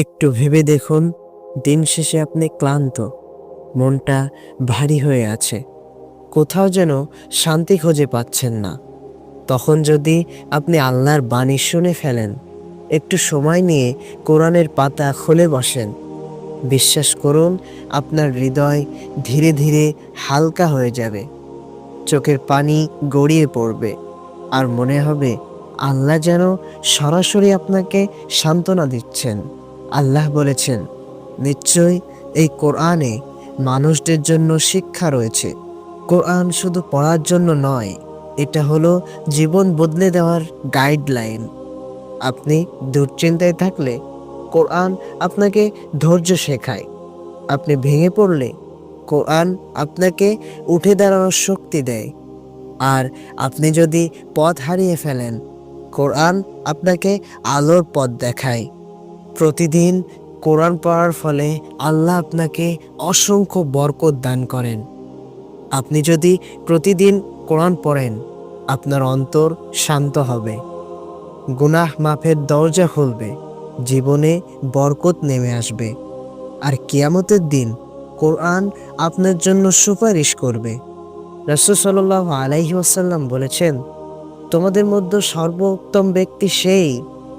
একটু ভেবে দেখুন, দিন শেষে আপনি ক্লান্ত, মনটা ভারী হয়ে আছে। কোথাও যেন শান্তি খুঁজে পাচ্ছেন না। তখন যদি আপনি আল্লাহর বাণী শুনে ফেলেন, একটু সময় নিয়ে কোরআনের পাতা খুলে বসেন। বিশ্বাস করুন, আপনার হৃদয় ধীরে ধীরে হালকা হয়ে যাবে। চোখের পানি গড়িয়ে পড়বে। আর মনে হবে, আল্লাহ যেন সরাসরি আপনাকে সান্ত্বনা দিচ্ছেন। আল্লাহ বলেছেন, নিশ্চয়ই এই কোরআনে মানুষদের জন্য শিক্ষা রয়েছে। কোরআন শুধু পড়ার জন্য নয়, এটা হলো জীবন বদলে দেওয়ার গাইডলাইন আপনি দুশ্চিন্তায় থাকলে কোরআন আপনাকে ধৈর্য শেখায়। আপনি ভেঙে পড়লে কোরআন আপনাকে উঠে দাঁড়ানোর শক্তি দেয়। আর আপনি যদি পথ হারিয়ে ফেলেন, কোরআন আপনাকে আলোর পথ দেখায়। প্রতিদিন কোরআন পড়ার ফলে আল্লাহ আপনাকে অসংখ্য বরকত দান করেন। আপনি যদি প্রতিদিন কোরআন পড়েন, আপনার অন্তর শান্ত হবে। গুনাহ মাফের দরজা খুলবে, জীবনে বরকত নেমে আসবে। আর কিয়ামতের দিন কোরআন আপনার জন্য সুপারিশ করবে। রসুল সাল্লাহ আলাইহি ওয়াসাল্লাম বলেছেন, তোমাদের মধ্যে সর্বোত্তম ব্যক্তি সেই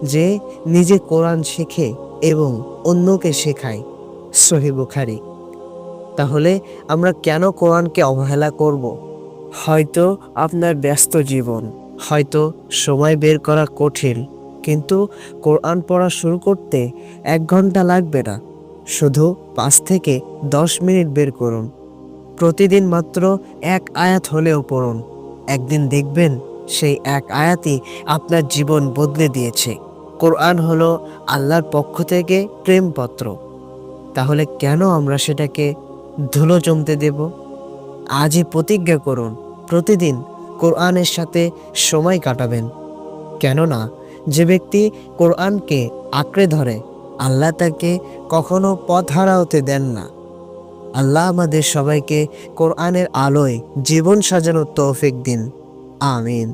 যে নিজে কোরআন শেখে এবং অন্যকে শেখায়। সহি বুখারি। তাহলে আমরা কেন কোরআনকে অবহেলা করব? হয়তো আপনার ব্যস্ত জীবন, হয়তো সময় বের করা কঠিন, কিন্তু কোরআন পড়া শুরু করতে এক ঘণ্টা লাগবে না। শুধু পাঁচ থেকে দশ মিনিট বের করুন। প্রতিদিন মাত্র এক আয়াত হলেও পড়ুন। একদিন দেখবেন সেই এক আয়াতই আপনার জীবন বদলে দিয়েছে। কোরআন হলো আল্লাহর পক্ষ থেকে প্রেমপত্র। তাহলে কেন আমরা সেটাকে ধুলো জমতে দেব? আজই প্রতিজ্ঞা করুন, প্রতিদিন কোরআনের সাথে সময় কাটাবেন। কেননা, যে ব্যক্তি কোরআনকে আঁকড়ে ধরে, আল্লাহ তাকে কখনো পথ হারা হতে দেন না। আল্লাহ আমাদের সবাইকে কোরআনের আলোয় জীবন সাজানোর তৌফিক দিন। আমিন।